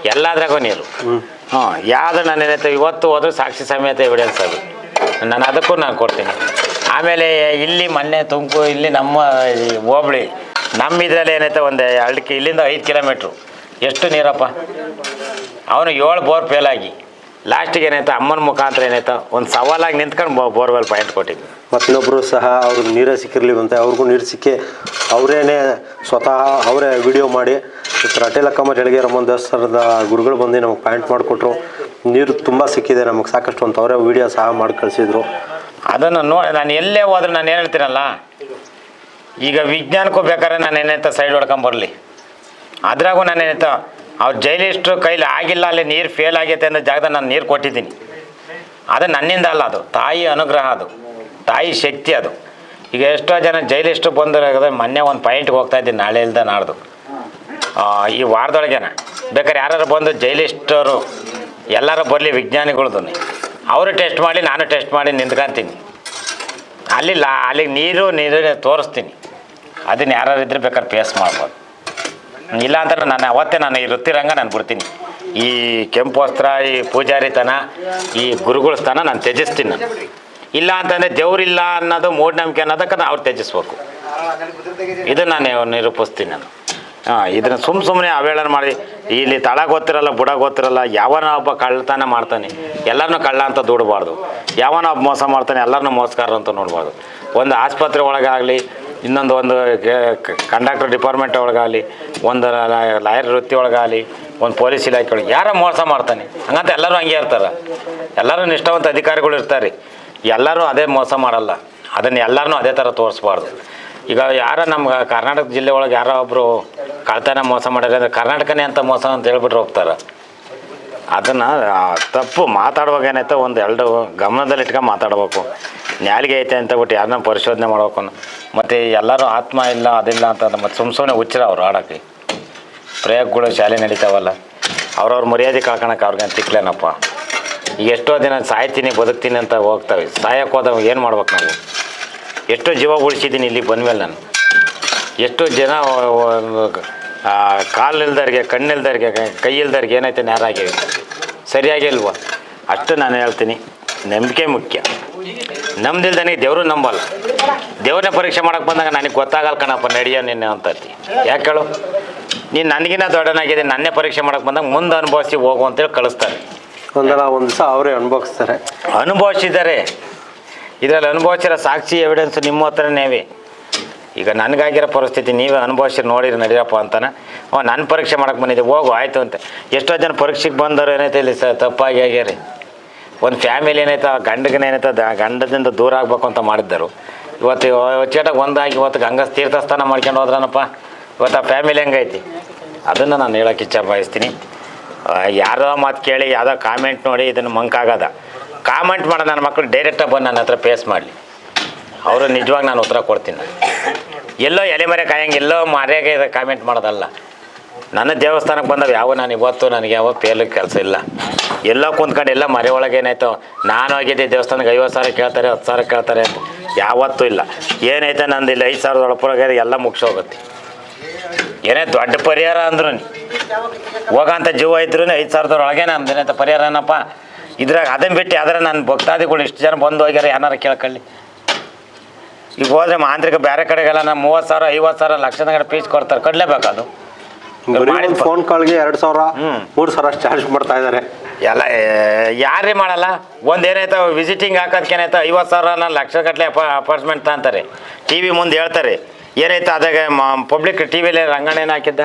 ಎಲ್ಲದ್ರಾಗೂ ನೀರು. ಹ್ಞೂ ಯಾವುದು ನಾನು ಏನೈತೆ ಇವತ್ತು ಹೋದ್ರೆ ಸಾಕ್ಷಿ ಸಮೇತ ಎವಿಡೆನ್ಸ್ ಅದು. ನಾನು ಅದಕ್ಕೂ ನಾನು ಕೊಡ್ತೀನಿ. ಆಮೇಲೆ ಇಲ್ಲಿ ಮೊನ್ನೆ ತುಮಕೂರು ಇಲ್ಲಿ ನಮ್ಮ ಹೋಬಳಿ ನಮ್ಮ ಇದರಲ್ಲಿ ಏನೈತೆ ಒಂದು ಎರಡು ಕಿ ಇಲ್ಲಿಂದ ಐದು ಕಿಲೋಮೀಟ್ರು. ಎಷ್ಟು ನೀರಪ್ಪ? ಅವನು ಏಳು ಬೋರ್ ಫೇಲ್ ಆಗಿ. ಲಾಸ್ಟಿಗೆ ಏನಾಯ್ತು ಅಮ್ಮನ ಮುಖಾಂತರ ಏನಾಯ್ತು ಒಂದು ಸವಾಲಾಗಿ ನಿಂತ್ಕೊಂಡು ಬೋರ್ವೆಲ್ ಪಾಯಿಂಟ್ ಕೊಟ್ಟಿದ್ವಿ. ಮತ್ತೊಬ್ಬರು ಸಹ ಅವ್ರಿಗೆ ನೀರೇ ಅಂತ ಅವ್ರಿಗೂ ನೀರು ಸಿಕ್ಕಿ ಅವರೇನೆ ಸ್ವತಃ ಅವರೇ ವಿಡಿಯೋ ಮಾಡಿ ರಟೇಲಕ್ಕಮ್ಮ ಥರ ಅಟೇಲಕ್ಕಮ್ಮ ಜಳಗೆ ರಮ್ಮನ ದೇವಸ್ಥಾನದ ಗುರುಗಳು ಬಂದು ನಮಗೆ ಪಾಯಿಂಟ್ ಮಾಡಿಕೊಟ್ರು. ನೀರು ತುಂಬ ಸಿಕ್ಕಿದೆ ನಮಗೆ ಸಾಕಷ್ಟು ಅಂತ ಅವರೇ ವಿಡಿಯೋ ಸಹ ಮಾಡಿ ಕಳಿಸಿದ್ರು. ಅದನ್ನು ನೋ ನಾನು ಎಲ್ಲೇ ಹೋದ್ರೆ ನಾನು ಏನು ಹೇಳ್ತೀನಲ್ಲ? ಈಗ ವಿಜ್ಞಾನಕ್ಕೂ ಬೇಕಾದ್ರೆ ನಾನು ಏನೈತ ಸೈಡ್ ಹೊಡ್ಕೊಂಬರ್ಲಿ ಅದ್ರಾಗೂ ನಾನು ಅವ್ರ ಅವ್ರು ಜೈಲಿಸ್ಟ್ರು ಕೈಲಿ ಆಗಿಲ್ಲ, ಅಲ್ಲಿ ನೀರು ಫೇಲ್ ಆಗೈತೆ ಅನ್ನೋ ಜಾಗದಾಗ ನಾನು ನೀರು ಕೊಟ್ಟಿದ್ದೀನಿ. ಅದು ನನ್ನಿಂದ ಅಲ್ಲ ಅದು, ತಾಯಿ ಅನುಗ್ರಹ ಅದು, ತಾಯಿ ಶಕ್ತಿ ಅದು. ಈಗ ಎಷ್ಟೋ ಜನ ಜೈಲಿಸ್ಟ್ರು ಬಂದಿರೋದ್ರೆ ಮೊನ್ನೆ ಒಂದು ಪಾಯಿಂಟ್ಗೆ ಹೋಗ್ತಾ ಇದ್ದೀನಿ, ನಾಳೆ ಇಲ್ಲದೆ ನಾಡ್ದು. ಈ ವಾರದೊಳಗೇನ? ಬೇಕಾದ್ರೆ ಯಾರು ಬಂದು ಜೈಲಿಸ್ಟರು ಎಲ್ಲರೂ ಬರಲಿ ವಿಜ್ಞಾನಿಗಳ್ದು. ಅವರು ಟೆಸ್ಟ್ ಮಾಡಿ, ನಾನು ಟೆಸ್ಟ್ ಮಾಡಿ ನಿಂತ್ಕೊಂತೀನಿ. ಅಲ್ಲಿ ಲಾ ಅಲ್ಲಿಗೆ ನೀರು ನೀರು ತೋರಿಸ್ತೀನಿ. ಅದನ್ನ ಯಾರು ಇದ್ರೆ ಬೇಕಾದ್ರೆ ಫೇಸ್ ಮಾಡ್ಬೋದು. ಇಲ್ಲ ಅಂತಂದ್ರೆ ನಾನು ಅವತ್ತೇ ನಾನು ಈ ವೃತ್ತಿರಂಗ ನಾನು ಬಿಡ್ತೀನಿ. ಈ ಕೆಂಪು ವಸ್ತ್ರ, ಈ ಪೂಜಾರಿತನ, ಈ ಗುರುಗಳ ಸ್ಥಾನ ನಾನು ತ್ಯಜಿಸ್ತೀನಿ ನಾನು. ಇಲ್ಲ ಅಂತಂದರೆ ದೇವ್ರಿಲ್ಲ ಅನ್ನೋದು ಮೂಢನಂಬಿಕೆ ಅನ್ನೋದಕ್ಕೆ ನಾನು ಅವ್ರು ತ್ಯಜಿಸ್ಬೇಕು. ಇದು ನಾನು ನಿರೂಪಿಸ್ತೀನಿ ನಾನು. ಹಾಂ, ಇದನ್ನ ಸುಮ್ಮ ಸುಮ್ಮನೆ ಅವೇಳನ ಮಾಡಿ. ಇಲ್ಲಿ ತಳ ಗೊತ್ತಿರಲ್ಲ ಬುಡ ಗೊತ್ತಿರಲ್ಲ ಯಾವನ ಒಬ್ಬ ಕಳ್ಳತನ ಮಾಡ್ತಾನೆ. ಎಲ್ಲರನ್ನೂ ಕಳ್ಳ ಅಂತ ದುಡಬಾರ್ದು. ಯಾವನ ಒಬ್ಬ ಮೋಸ ಮಾಡ್ತಾನೆ ಎಲ್ಲರನ್ನೂ ಮೋಸಗಾರ ಅಂತ ನೋಡಬಾರ್ದು. ಒಂದು ಆಸ್ಪತ್ರೆ ಒಳಗಾಗಲಿ ಇನ್ನೊಂದು ಒಂದು ಕಂಡಕ್ಟರ್ ಡಿಪಾರ್ಟ್ಮೆಂಟ್ ಒಳಗಾಗಲಿ, ಒಂದು ಲಾಯರ್ ವೃತ್ತಿ ಒಳಗಾಗಲಿ, ಒಂದು ಪೊಲೀಸ್ ಇಲಾಖೆ ಒಳಗೆ, ಯಾರ ಮೋಸ ಮಾಡ್ತಾನೆ. ಹಂಗಂತ ಎಲ್ಲರೂ ಹಂಗೆ ಇರ್ತಾರೆ. ಎಲ್ಲರೂ ನಿಷ್ಠಾವಂತ ಅಧಿಕಾರಿಗಳು ಇರ್ತಾರೆ. ಎಲ್ಲರೂ ಅದೇ ಮೋಸ ಮಾಡಲ್ಲ. ಅದನ್ನು ಎಲ್ಲರನ್ನೂ ಅದೇ ಥರ ತೋರಿಸ್ಬಾರ್ದು. ಈಗ ಯಾರ ನಮ್ಮ ಕರ್ನಾಟಕ ಜಿಲ್ಲೆ ಒಳಗೆ ಯಾರೋ ಒಬ್ಬರು ಕಳ್ತನ ಮೋಸ ಮಾಡ್ಯಾರ ಅಂದರೆ ಕರ್ನಾಟಕನೇ ಅಂತ ಮೋಸ ಅಂತ ಹೇಳ್ಬಿಟ್ರೆ ಹೋಗ್ತಾರೆ. ಅದನ್ನು ತಪ್ಪು ಮಾತಾಡುವಾಗ ಏನಾಯ್ತು ಒಂದು ಎರಡು ಗಮನದಲ್ಲಿ ಇಟ್ಕೊಂಡು ಮಾತಾಡ್ಬೇಕು. ನ್ಯಾಲಿಗೆ ಐತೆ ಅಂತ ಬಿಟ್ಟು ಯಾರನ್ನ ಪರಿಶೋಧನೆ ಮಾಡ್ಬೇಕು ಮತ್ತು ಎಲ್ಲರೂ ಆತ್ಮ ಇಲ್ಲ, ಅದಿಲ್ಲ ಅಂತ ಮತ್ತೆ ಸುಮ್ ಸುಮ್ಮನೆ ಹುಚ್ಚರ ಅವ್ರು ಆಡೋಕ್ಕೆ. ಪ್ರಯೋಗಗಳು ಶಾಲೆ ನಡೀತಾವಲ್ಲ. ಅವ್ರವ್ರ ಮರ್ಯಾದೆ ಕಳ್ಕೊಳಕ್ಕೆ ಅವ್ರಿಗೆ ತಿಕ್ಲೇನಪ್ಪ ಈಗ ಎಷ್ಟೋ ದಿನ ಸಾಯ್ತೀನಿ, ಬದುಕ್ತೀನಿ ಅಂತ ಹೋಗ್ತಾವೆ. ಸಾಯಕ್ಕೆ ಹೋದಾಗ ಏನು ಮಾಡ್ಬೇಕು ನಾವು? ಎಷ್ಟೋ ಜೀವ ಉಳಿಸಿದ್ದೀನಿ ಇಲ್ಲಿ ಬಂದಮೇಲೆ ನಾನು. ಎಷ್ಟೋ ಜನ ಕಾಲು ಇಲ್ದವ್ರಿಗೆ ಕಣ್ಣಿಲ್ದವ್ರಿಗೆ ಕೈ ಇಲ್ದವ್ರಿಗೆ ಏನೈತೆ ನೇರಾಗಿವೆ ಸರಿಯಾಗಿ ಇಲ್ವ? ಅಷ್ಟು ನಾನು ಹೇಳ್ತೀನಿ. ನಂಬಿಕೆ ಮುಖ್ಯ. ನಮ್ದಿಲ್ದಾನೆ ದೇವರು ನಂಬಲ್ಲ. ದೇವ್ರನ್ನ ಪರೀಕ್ಷೆ ಮಾಡಕ್ಕೆ ಬಂದಾಗ ನನಗೆ ಗೊತ್ತಾಗಲ್ಲ ಕಣಪ್ಪ ನಡೆಯೋ ನಿನ್ನೆ ಅಂತತಿ. ಯಾಕೆ ಹೇಳು? ನೀನು ನನಗಿನ್ನ ದೊಡ್ಡನಾಗಿದೆ ನನ್ನೇ ಪರೀಕ್ಷೆ ಮಾಡಕ್ಕೆ ಬಂದಾಗ ಮುಂದೆ ಅನುಭವಿಸಿ ಹೋಗು ಅಂತೇಳಿ ಕಳಿಸ್ತಾರೆ. ಒಂದಲ್ಲ ಒಂದು ದಿವಸ ಅವರೇ ಅನುಭವಿಸ್ತಾರೆ. ಅನುಭವಿಸಿದ್ದಾರೆ. ಇದರಲ್ಲಿ ಅನುಭವಿಸಿರೋ ಸಾಕ್ಷಿ ಎವಿಡೆನ್ಸ್ ನಿಮ್ಮ ಹತ್ರನೇವೆ ಈಗ ನನಗಾಗಿರೋ ಪರಿಸ್ಥಿತಿ ನೀವೇ ಅನುಭವಿಸಿ ನೋಡಿರಿ, ನಡೀರಪ್ಪ ಅಂತಾನೆ. ಅವ ನನ್ನ ಪರೀಕ್ಷೆ ಮಾಡಕ್ಕೆ ಬಂದಿದ್ದೆ, ಹೋಗು, ಆಯಿತು ಅಂತ. ಎಷ್ಟೋ ಜನ ಪರೀಕ್ಷೆಗೆ ಬಂದವರು ಏನೈತೆ ಇಲ್ಲಿ ಸರ್ ತಪ್ಪಾಗಿ ಆಗ್ಯಾರಿ. ಒಂದು ಫ್ಯಾಮಿಲಿ ಏನೈತೆ, ಆ ಗಂಡಗನ ಏನೈತೆ, ದ ಗಂಡದಿಂದ ದೂರ ಆಗಬೇಕು ಅಂತ ಮಾಡಿದ್ದರು. ಇವತ್ತು ಚೇಟಾಗಿ ಒಂದಾಗಿ ಇವತ್ತು ಗಂಗಾ ತೀರ್ಥಸ್ಥಾನ ಮಾಡ್ಕೊಂಡು ಹೋದ್ರನಪ್ಪ. ಇವತ್ತು ಆ ಫ್ಯಾಮಿಲಿ ಹೆಂಗೈತಿ? ಅದನ್ನು ನಾನು ಹೇಳೋಕೆ ಇಚ್ಛೆ ಬಯಸ್ತೀನಿ. ಯಾರೋ ಮಾತು ಕೇಳಿ, ಯಾವುದೋ ಕಾಮೆಂಟ್ ನೋಡಿ ಇದನ್ನು ಮಂಕಾಗದ ಕಾಮೆಂಟ್ ಮಾಡೋ ನನ್ನ ಮಕ್ಕಳು ಡೈರೆಕ್ಟಾಗಿ ಬಂದು ನನ್ನ ಹತ್ರ ಫೇಸ್ ಮಾಡಲಿ. ಅವರು ನಿಜವಾಗಿ ನಾನು ಉತ್ತರ ಕೊಡ್ತೀನಿ. ಎಲ್ಲೋ ಎಲೆ ಮರೆ ಕಾಯಂಗೆ, ಎಲ್ಲೋ ಮರ್ಯಾಗೆ ಕಾಮೆಂಟ್ ಮಾಡೋದಲ್ಲ. ನನ್ನ ದೇವಸ್ಥಾನಕ್ಕೆ ಬಂದವು ಯಾವ ನಾನು ಇವತ್ತು ನನಗೆ ಯಾವ ಪೇಲು ಕೆಲಸ ಇಲ್ಲ. ಎಲ್ಲ ಕುಂತ್ಕೊಂಡು ಎಲ್ಲ ಮರೆ ಒಳಗೆ ಏನಾಯ್ತು, ನಾನು ಹೋಗಿದ್ದೆ ದೇವಸ್ಥಾನಕ್ಕೆ ಐವತ್ತು ಸಾವಿರ ಕೇಳ್ತಾರೆ, ಹತ್ತು ಸಾವಿರ ಕೇಳ್ತಾರೆ ಅಂತ. ಯಾವತ್ತೂ ಇಲ್ಲ. ಏನೈತೆ ನಂದು ಇಲ್ಲಿ ಐದು ಸಾವಿರದ ಒಳಪೊಳಗೆ ಎಲ್ಲ ಮುಗಿಸೋಗುತ್ತೆ ಏನೇ ದೊಡ್ಡ ಪರಿಹಾರ ಅಂದ್ರು ಹೋಗಂತ ಜೀವ ಇದ್ರು ಐದು ಸಾವಿರದ ಒಳಗೆ ನಮ್ದು ಏನಾಯ್ತು ಪರಿಹಾರ ಏನಪ್ಪ? ಇದ್ರಾಗ ಅದನ್ನು ಬಿಟ್ಟು ಆದರೆ ನನ್ನ ಭಕ್ತಾದಿಗಳು ಇಷ್ಟು ಜನ ಬಂದು ಹೋಗ್ಯಾರ ಏನಾರು ಕೇಳ್ಕೊಳ್ಳಿ. ಈಗ ಹೋದ್ರೆ ಮಾಂತ್ರಿಕ ಬೇರೆ ಕಡೆಗೆಲ್ಲ ನಮ್ಮ ಮೂವತ್ತು ಸಾವಿರ ಐವತ್ತು ಸಾವಿರ ಲಕ್ಷದ ಕಡೆ ಪೀಸ್ ಕೊಡ್ತಾರೆ. ಕಡ್ಲೇಬೇಕು ಅದು. ಬರೀ ಫೋನ್ ಕಾಲ್ಗೆ ಎರಡು ಸಾವಿರ. ಮೂರು ಸಾವಿರ ಚಾರ್ಜ್ ಮಾಡ್ತಾ ಇದ್ದಾರೆ ಎಲ್ಲ ಯಾರೇ ಮಾಡಲ್ಲ. ಒಂದು ಏನಾಯ್ತು ವಿಸಿಟಿಂಗ್ ಹಾಕೋದಕ್ಕೆ ಏನಾಯ್ತು ಐವತ್ತು ಸಾವಿರ ಲಕ್ಷ ಗಟ್ಟಲೆ ಅಪ ಅಪಾರ್ಟ್ಮೆಂಟ್ ತಗೊಂತಾರೆ. ಟಿ ವಿ ಮುಂದೆ ಹೇಳ್ತಾರೆ. ಏನಾಯ್ತು ಅದಾಗ ಪಬ್ಲಿಕ್ ಟಿ ವಿಲಿ ರಂಗಣೇನ ಹಾಕಿದ್ದ?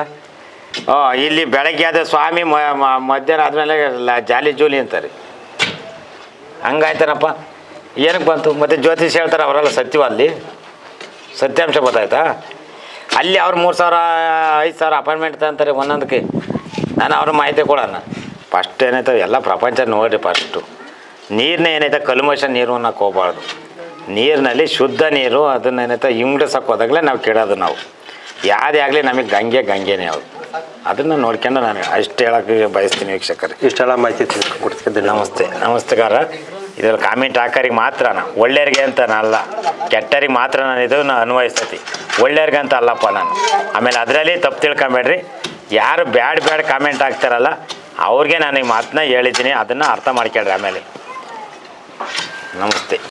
ಓ ಇಲ್ಲಿ ಬೆಳಗ್ಗೆ ಆದ ಸ್ವಾಮಿ ಮಧ್ಯಾಹ್ನ ಆದಮೇಲೆ ಜಾಲಿ ಜೂಲಿ ಅಂತಾರೆ. ಹಂಗಾಯ್ತನಪ್ಪ? ಏನಕ್ಕೆ ಬಂತು? ಮತ್ತು ಜ್ಯೋತಿಷ್ ಹೇಳ್ತಾರೆ ಅವರೆಲ್ಲ ಸತ್ಯವ ಅಲ್ಲಿ. ಸತ್ಯಾಂಶ ಗೊತ್ತಾಯ್ತಾ? ಅಲ್ಲಿ ಅವ್ರು ಮೂರು ಸಾವಿರ ಐದು ಸಾವಿರ ಅಪಾಯಿಂಟ್ಮೆಂಟ್ ತಂತಾರೆ ಒಂದೊಂದಕ್ಕೆ. ನಾನು ಅವ್ರ ಮಾಹಿತಿ ಕೊಡೋಣ. ಫಸ್ಟ್ ಏನೈತೆ ಎಲ್ಲ ಪ್ರಪಂಚ ನೋಡಿರಿ ಫಸ್ಟು. ನೀರನ್ನ ಏನೈತೆ ಕಲ್ಮಶ ನೀರು ಅನ್ನೋಕೆ ಹೋಗ್ಬಾರ್ದು ನೀರಿನಲ್ಲಿ ಶುದ್ಧ ನೀರು ಅದನ್ನ ಏನೈತೆ ಇಂಗ್ಡಿಸಕ್ಕೆ ಹೋದಾಗಲೇ ನಾವು ಕೇಳೋದು ನಾವು. ಯಾವುದೇ ಆಗಲಿ ನಮಗೆ ಗಂಗೆ ಗಂಗೆನೇ ಅವ್ರು ಅದನ್ನು ನೋಡ್ಕೊಂಡು ನಾನು ಅಷ್ಟು ಹೇಳೋಕ್ಕೆ ಬಯಸ್ತೀನಿ ವೀಕ್ಷಕರು. ಇಷ್ಟೆಲ್ಲ ಮಾಹಿತಿ ತಿಳ್ಕೊಡ್ತಿದ್ದೀನಿ ನಮಸ್ತೆ. ನಮಸ್ತೆಕಾರ ಇದ್ರಲ್ಲಿ ಕಾಮೆಂಟ್ ಹಾಕೋರಿಗೆ ಮಾತ್ರ ಒಳ್ಳೆಯರಿಗೆ ಅಂತ ಅಲ್ಲ. ಕೆಟ್ಟರಿಗೆ ಮಾತ್ರ ನಾನು ಇದನ್ನು ಅನ್ವಯಿಸ್ತೈತಿ. ಒಳ್ಳೆಯವ್ರಿಗೆ ಅಂತ ಅಲ್ಲಪ್ಪ ನಾನು. ಆಮೇಲೆ ಅದರಲ್ಲಿ ತಪ್ಪು ತಿಳ್ಕೊಬೇಡ್ರಿ. ಯಾರು ಬ್ಯಾಡ್ ಬ್ಯಾಡ್ ಕಾಮೆಂಟ್ ಹಾಕ್ತಾರಲ್ಲ, ಅವ್ರಿಗೆ ನಾನು ಈ ಮಾತನ್ನ ಹೇಳಿದ್ದೀನಿ, ಅದನ್ನು ಅರ್ಥ ಮಾಡ್ಕೊಳ್ರಿ ಆಮೇಲೆ. ನಮಸ್ತೆ.